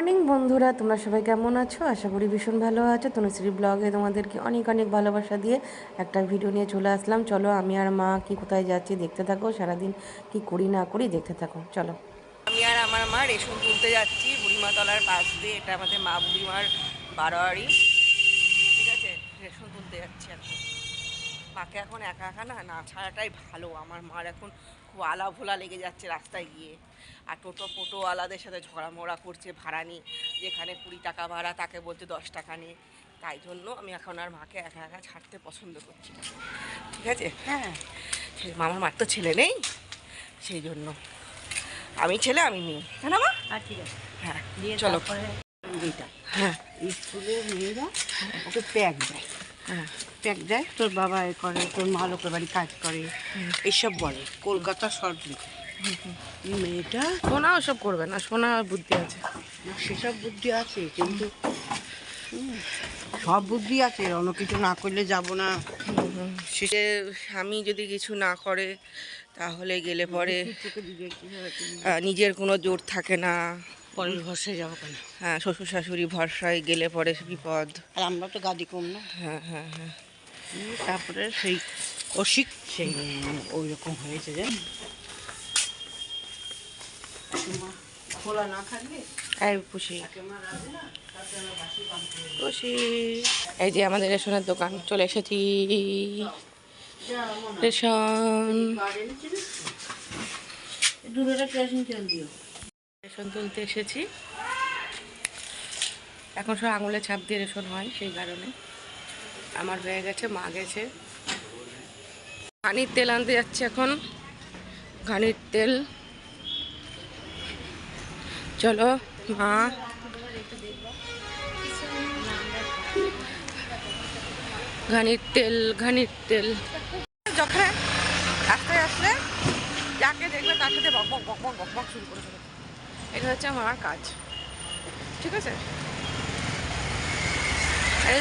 Morning বন্ধুরা, তোমরা সবাই কেমন আছো? আশা করি ভীষণ ভালো আছো। তনুশ্রী ব্লগে তোমাদেরকে অনেক অনেক ভালোবাসা দিয়ে একটা ভিডিও নিয়ে চলে আসলাম। চলো, আমি আর মা কি কোথায় যাচ্ছি দেখতে থাকো। সারাদিন কি করি না করি দেখতে থাকো। চলো। আমি আর আমার মা রেশন তুলতে যাচ্ছি বুড়িমাতলার পাশ দিয়ে। এটা আমাদের মা বুড়িমার বারোয়ারি। ঠিক আছে? রেশন তুলতে যাচ্ছি এখন। মাকে এখন একা একা না না ছাড়াটাই ভালো। আমার মার এখন আলা ভোলা লেগে যাচ্ছে রাস্তায় গিয়ে। আর টোটো ফোটোওয়ালাদের সাথে ঝগড়া মোড়া করছে ভাড়া নিয়ে যেখানে কুড়ি টাকা ভাড়া তাকে বলছে দশ টাকা নিয়ে। তাই জন্য আমি এখন আর মাকে একা একা ছাড়তে পছন্দ করছি ঠিক আছে? হ্যাঁ। মামার মার তো ছেলে নেই সেই জন্য। আমি ছেলে আমি মেয়ে। হ্যাঁ না মা? আর ঠিক আছে। হ্যাঁ চলো। হ্যাঁ। স্কুলের মেয়েরা ওকে প্যাক দেয়। প্যাক দেয় তোর বাবা এ করে তোর মা লোকের বাড়ি কাজ করে এইসব বলে কলকাতা শর্ট লিখে। মেয়েটা সোনা ওসব করবে না সোনা বুদ্ধি আছে। না, সেসব বুদ্ধি আছে কিন্তু সব বুদ্ধি আছে অন্য কিছু না করলে যাব না। সে স্বামী যদি কিছু না করে তাহলে গেলে পরে নিজের কোনো জোর থাকে না। পরের ভরসায় যাব কেন? হ্যাঁ শ্বশুর শাশুড়ি ভরসায় গেলে পরে বিপদ। আর আমরা তো গাদি কম না। হ্যাঁ হ্যাঁ হ্যাঁ। তারপরে সেই অসিক সেই ওই রকম হয়েছে যে খোলা না এই পুষি। পুষি। এই যে আমাদের রেশনের দোকান চলে এসেছি। রেশন। দূরে কেরোসিন তেল দিও। রেশন তুলতে এসেছি। এখন সব আঙুলে ছাপ দিয়ে রেশন হয় সেই কারণে। আমার হয়ে গেছে, মা গেছে। ঘানির তেল আনতে যাচ্ছে এখন। ঘানির তেল। চলো, মা। ঘানির তেল ঘানির তেল। যখন রাস্তায় আসলে যাকে দেখবে তার সাথে বক বক বক বক বক শুরু করে এটা হচ্ছে আমার কাজ। ঠিক আছে? এই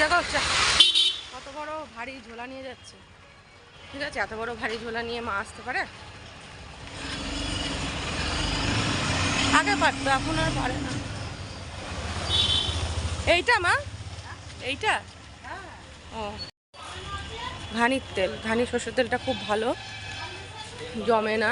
কত বড় ভারী ঝোলা নিয়ে যাচ্ছে। ঠিক আছে? এত বড় ভারী ঝোলা নিয়ে মা আসতে পারে? আগে পারতো, এখন আর পারে না। এইটা মা? এইটা? ও। ঘানির তেল। ঘানি সর্ষের তেলটা খুব ভালো। জমে না।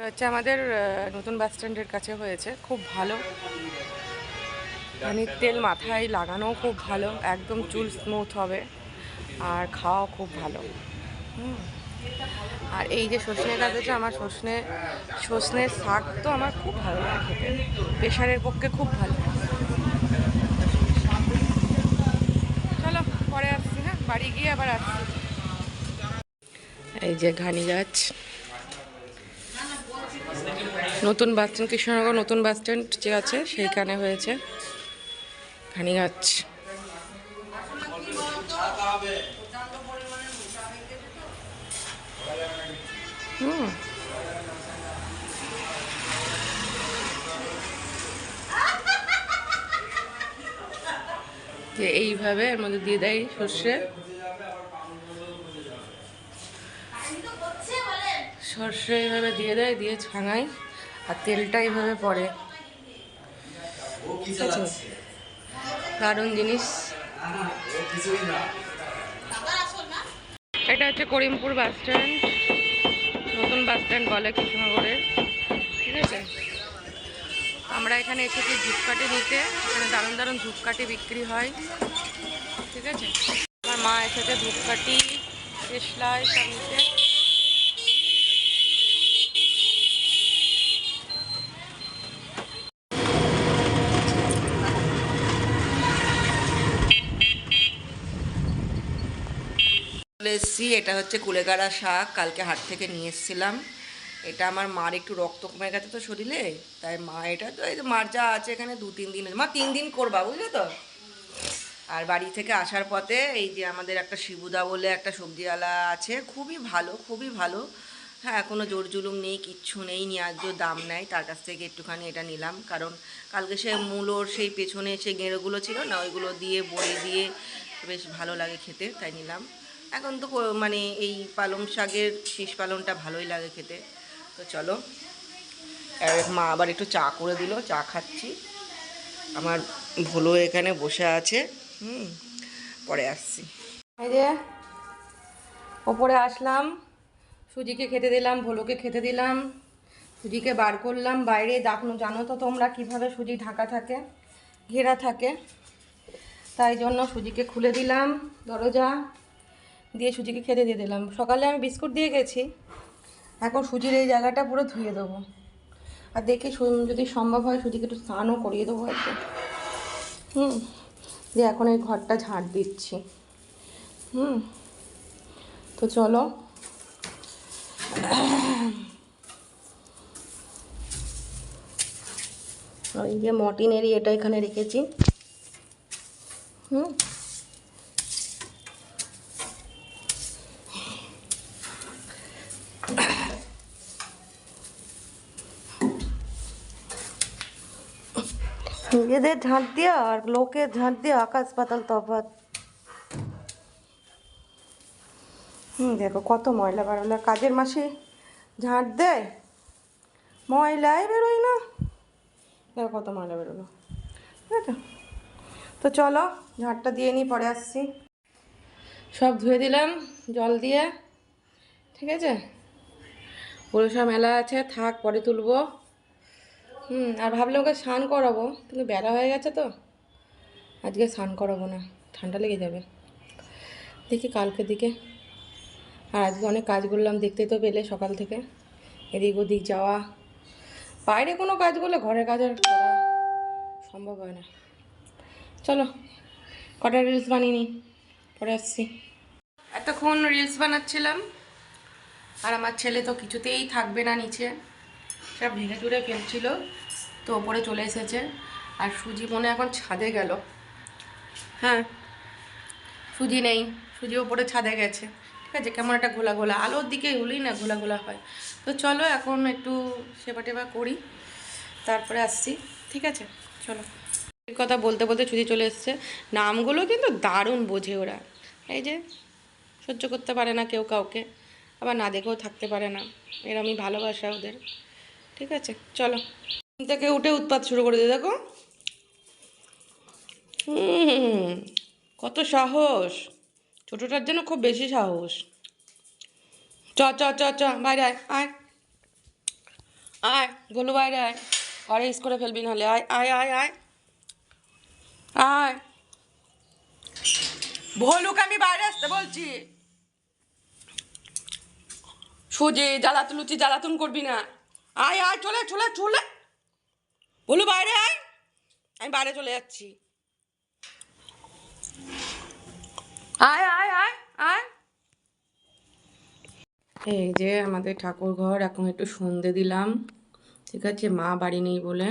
এটা হচ্ছে আমাদের নতুন বাস স্ট্যান্ডের কাছে হয়েছে। খুব ভালো। ঘানির তেল মাথায় লাগানোও খুব ভালো। একদম চুল স্মুথ হবে। আর খাওয়াও খুব ভালো। আর এই যে সজনে গাছ আছে, আমার সজনে সজনের শাক তো আমার খুব ভালো লাগে প্রেশারের পক্ষে খুব ভালো। চলো, পরে আসছি হ্যাঁ? বাড়ি গিয়ে আবার আসছি। এই যে ঘানি গাছ। নতুন বাস স্ট্যান্ড, কৃষ্ণনগর নতুন বাস স্ট্যান্ড যে আছে সেইখানে হয়েছে। ঘানি গাছ হুম এইভাবে এর মধ্যে দিয়ে দেয় সর্ষে। সর্ষে এইভাবে দিয়ে দেয়, দিয়ে ছাঙাই আর তেলটা এইভাবে পড়ে। ঠিক আছে? দারুণ জিনিস। এটা হচ্ছে করিমপুর বাস স্ট্যান্ড। নতুন বাস স্ট্যান্ড বলে কৃষ্ণনগরের ঠিক আছে? আমরা এখানে এসেছি ধূপকাঠি নিতে। এখানে দারুণ দারুণ ধূপকাঠি বিক্রি হয়। ঠিক আছে? আমার মা এসেছে ধূপকাঠি দেশলাই সব নিতে। চলে এসেছি, এটা হচ্ছে কুলেগাড়া শাক, কালকে হাট থেকে নিয়ে এসেছিলাম। এটা আমার মার একটু রক্ত কমে গেছে তো শরীরে, তাই মা এটা তো এই যে মার যা আছে এখানে দু তিন দিন মা তিন দিন করবা, বুঝলে তো? আর বাড়ি থেকে আসার পথে এই যে আমাদের একটা শিবুদা বলে একটা সবজিওয়ালা আছে, খুবই ভালো খুবই ভালো। হ্যাঁ কোনো জোর জুলুম নেই, কিচ্ছু নেই ন্যায্য দাম নেয় তার কাছ থেকে একটুখানি এটা নিলাম। কারণ কালকে সে মূলোর সেই পেছনে সেই গেঁড়োগুলো ছিল না, ওইগুলো দিয়ে বড়ি দিয়ে বেশ ভালো লাগে খেতে, তাই নিলাম। এখন তো মানে এই পালং শাকের শীষ পালংটা ভালোই লাগে খেতে। তো চলো মা আবার একটু চা করে দিল, চা খাচ্ছি। আমার ভুলো এখানে বসে আছে, হুম, পরে আসছি। ওপরে আসলাম, সুজিকে খেতে দিলাম, ভোলোকে খেতে দিলাম, সুজিকে বার করলাম। বাইরে দেখো জানো তো তোমরা কীভাবে সুজি ঢাকা থাকে, ঘেরা থাকে। তাই জন্য সুজিকে খুলে দিলাম দরজা। দিয়ে সুজিকে খেতে দিয়ে দিলাম। সকালে আমি বিস্কুট দিয়ে গেছি এখন সুজির এই জায়গাটা পুরো ধুয়ে দেবো। আর দেখি যদি সম্ভব হয় সুজিকে একটু স্নানও করিয়ে দেবো কি হুম, দিয়ে এখন এই ঘরটা ঝাঁট দিচ্ছি। হুম, তো চলো। ওই যে মটিনেরই এটা এখানে রেখেছি। হুম। নিজেদের ঝাঁট দেওয়া আর লোকের ঝাঁট দেওয়া আকাশ পাতাল তফাৎ। হুম, দেখো কত ময়লা বেরোলো। কাজের মাসে ঝাঁট দেয়? ময়লাই বেরোয় না? দেখো কত ময়লা বেরোলো। ঠিক আছে তো চলো, ঝাঁটটা দিয়ে নিই, পরে আসছি। সব ধুয়ে দিলাম, জল দিয়ে। ঠিক আছে? পুরো সব মেলা আছে, থাক, পরে তুলবো। হুম, আর ভাবলাম ওকে স্নান করাবো। কিন্তু বেলা হয়ে গেছে তো। আজকে স্নান করাবো না, ঠান্ডা লেগে যাবে। দেখি কালকে দিকে। আর আজকে অনেক কাজ করলাম, দেখতেই তো পেলে সকাল থেকে। এদিক ওদিক যাওয়া। বাইরে কোনো কাজ করলে ঘরের কাজ আর করা সম্ভব হয় না। চলো, কটা রিলস বানিয়ে নিই? পরে আসছি। এতক্ষণ রিলস বানাচ্ছিলাম। আর আমার ছেলে তো কিছুতেই থাকবে না নিচে। সব ভেঙে চুরে ফেলছিল, তো ওপরে চলে এসেছে। আর সুজি মনে এখন ছাদে গেল। হ্যাঁ সুজি নেই, সুজি ওপরে ছাদে গেছে। ঠিক আছে, কেমন একটা ঘোলা ঘোলা আলোর দিকে হলেই না ঘোলা ঘোলা হয়। তো চলো এখন একটু সেবা টেবা করি, তারপরে আসছি। ঠিক আছে, চলো। কথা বলতে বলতে সুজি চলে এসছে। নামগুলো কিন্তু দারুণ বোঝে ওরা। এই যে, সহ্য করতে পারে না কেউ কাউকে। আবার না দেখেও থাকতে পারে না। এরমই ভালোবাসা ওদের। ঠিক আছে, চলো। থেকে উঠে উৎপাত শুরু করে দিয়ে দেখো। কত সাহস। ছোটোটার জন্য খুব বেশি সাহস। চ চ চ চ, বাইরে আয় আয়। আয়, গোলু বাইরে আয়। ঘরে ইস করে ফেলবি নাহলে। আয় আয় আয় আয়। আয়। ভোলুকে, আমি বাইরে আসতে বলছি। সুজি জ্বালাতুন, লুচি জ্বালাতুন করবি না। আয় আয়, চলে চলে চলে। বলু, বাইরে আয়। আমি বাইরে চলে যাচ্ছি। আয় আয় আয় আয়। এই যে আমাদের ঠাকুর ঘর, এখন একটু সন্ধে দিলাম। ঠিক আছে, মা বাড়ি নেই বলে।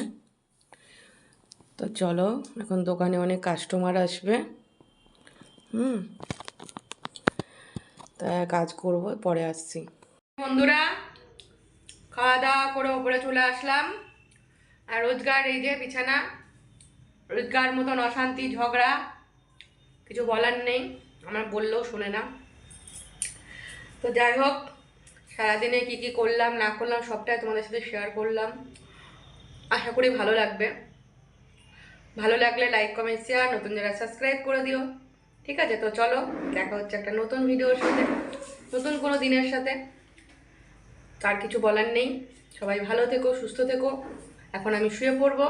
তো চলো, এখন দোকানে অনেক কাস্টমার আসবে। হুম। তা কাজ করব, পরে আসছি। বন্ধুরা খাওয়া দাওয়া করে ওপরে চলে আসলাম। আর রোজগার, এই যে বিছানা, রোজগার মতন অশান্তি, ঝগড়া, কিছু বলার নেই। আমার বললেও শোনে না। তো যাই হোক, সারাদিনে কী কী করলাম, না করলাম, সবটাই তোমাদের সাথে শেয়ার করলাম। আশা করি ভালো লাগবে। ভালো লাগলে লাইক কমেন্ট শেয়ার নতুন যারা সাবস্ক্রাইব করে দিও। ঠিক আছে, তো চলো, দেখা হচ্ছে একটা নতুন ভিডিওর সাথে। নতুন কোনো দিনের সাথে। তার কিছু বলার নেই। সবাই ভালো থেকো, সুস্থ থেকো। এখন আমি শুয়ে পড়ব।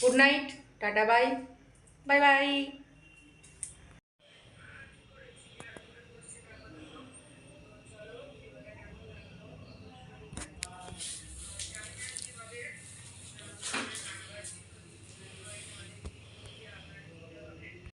Good night tata bye bye bye